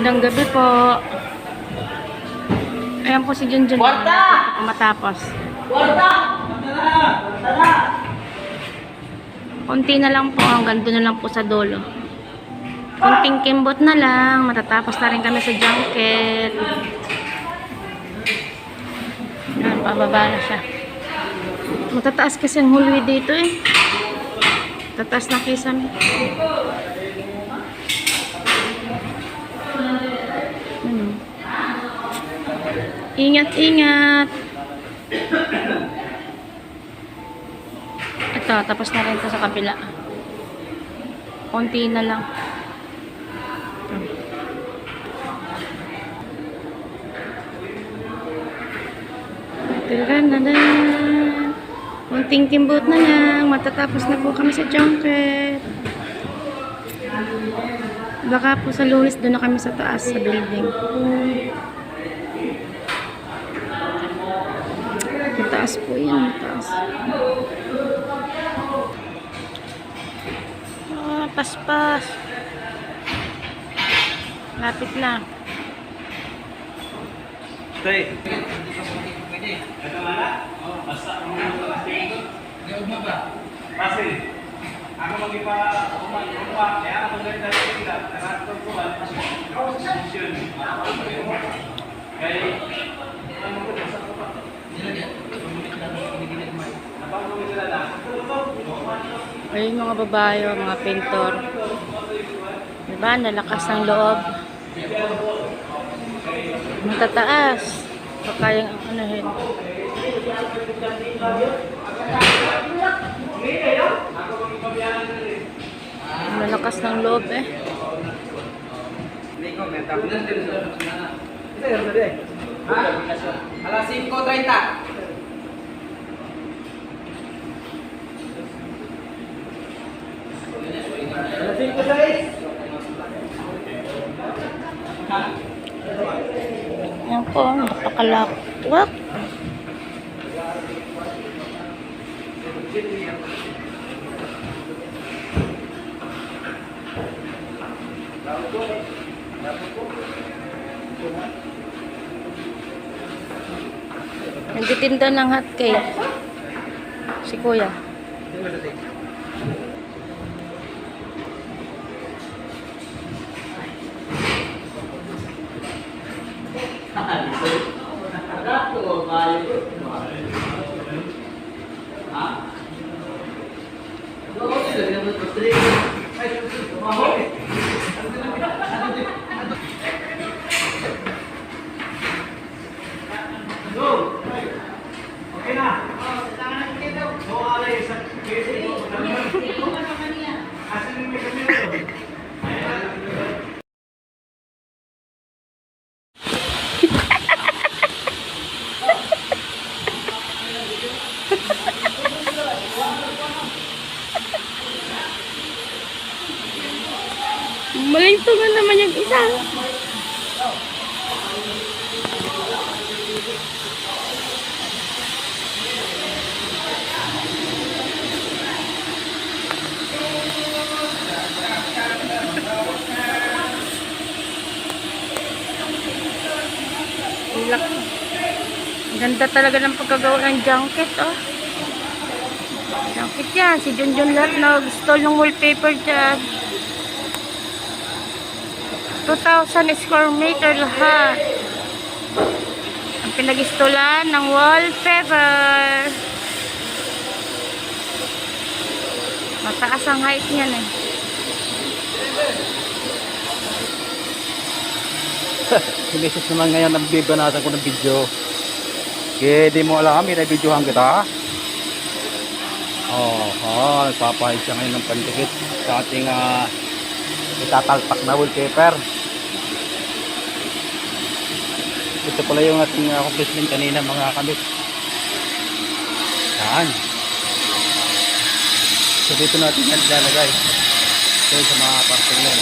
Magandang gabi po. Ayan po si Junjun. Kwarta! Matapos. Warta! Tara! Konti na lang po. Hanggang doon na lang po sa dulo. Konting kimbot na lang. Matatapos na rin kami sa junket. Ayan, pababa na siya. Matataas kasi ang hulwi dito eh. Tataas na kisame. Ano? Ingat, ingat. Ito, tapos na rin ito sa kabila. Konti na lang. Tadadadad. Konting kimbot na lang. Matatapos na po kami sa junket. Baka po sa lunes doon na kami sa taas sa building. Mataas po yan, mataas. Ah, paspas. Lapit na. Tay. Kasi, ako mag-ipa, umay, umay, kaya ako ganito na sila, nakato ko ba. Kaya, ano ko, nasa ko pa. Nabago ko sila na. Ayun mga babae, oh, mga pintor. Diba? Nalakas ng loob. Matataas. Pa kayang anuhin. Malakas ng loob eh. Alas 5.30. Alas 5.30. Yan po, napakalakwak. Nagtitinda ng hot cake. Si kuya. número 3. Malinto nga naman yung isa. Ganda talaga ng pagkagawa ng junket, oh. Junket yan. Si Junjun lahat nag-stall ng wallpaper dyan. 2,000 square meter lahat. Ang pinag-istolan ng wallpaper. Mataas ang height niyan eh. Sinisis naman ngayon ang bibanatan ko ng video. Kaya di mo alam, may videohan kita. Oo, oh, oh, nagpapahid siya ngayon ng pandikit sa ating uh, itatalpak na wallpaper. Ito pala yung ating uh, accomplishment kanina mga kamit. Yan. So dito natin yan lalagay. Ito sa mga parteng yan.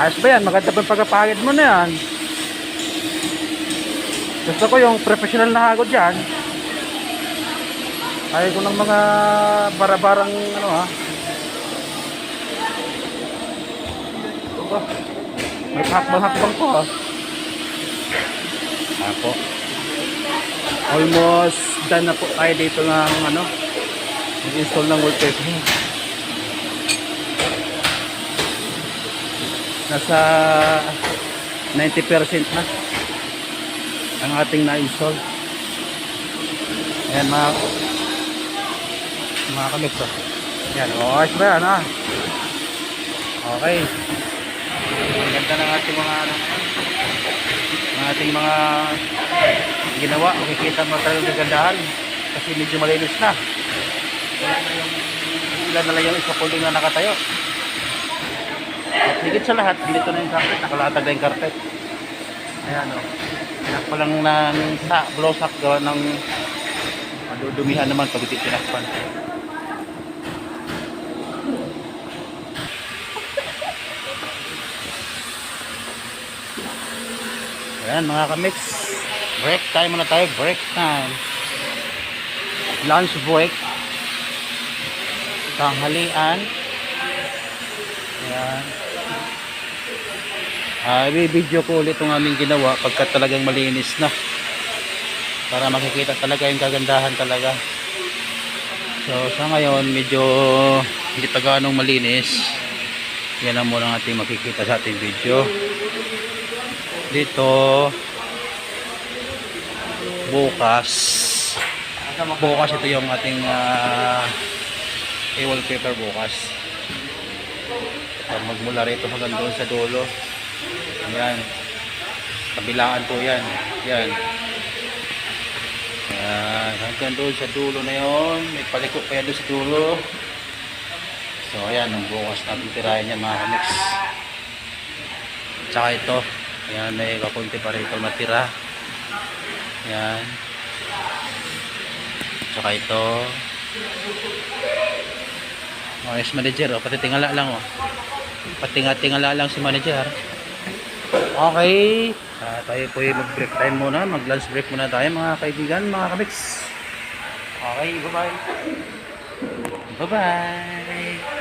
Ayos ba yan? Maganda pa pagkapagid mo na yan. Gusto ko yung professional na hagod dyan. Ayaw ko ng mga barabarang ano ha. Aba, May hakbang-hakbang ko ha. Ako. Almost done na po tayo dito ng ano. Nag-install ng wallpaper. Nasa 90% na ang ating na-install. Ayan mga mga kamix oh. Ayan, okay ba yan ha? Okay. Ang ng ating mga ano, ng ating mga ginawa. Makikita mo talagang kagandahan kasi medyo malinis na. Ilan na lang yung isa pulong na nakatayo. At higit sa lahat, dito na yung carpet. Nakalatag na yung carpet. Ayan o. Tinakpa lang ng sa blosak gawa ng madudumihan naman pag iti Ayan mga kamix. Break time muna tayo. Break time. Lunch break. Tanghalian. Ayan. Ah, i-video ko ulit itong aming ginawa pagka talagang malinis na. Para makikita talaga yung kagandahan talaga. So, sa ngayon, medyo hindi pa ganong malinis. Yan ang muna ang ating makikita sa ating video. Dito, bukas. Bukas ito yung ating uh, wallpaper bukas. So, magmula rito hanggang doon sa dulo. Ayan. Kabilaan po yan. Yan. Ayan. Hanggang doon sa dulo na yon. May paliko pa yan doon sa dulo. So ayan. Ang bukas natin tirayan yan mga kamix. Tsaka ito. Ayan. May kakunti pa rito natira. Ayan. Tsaka ito. Oh, yes, manager. Oh, pati tingala lang. Oh. Patinga-tingala lang si manager. Okay. Ah, tayo po yung mag-break time muna. Mag-lunch break muna tayo mga kaibigan, mga kamiks. Okay, bye-bye. Bye-bye.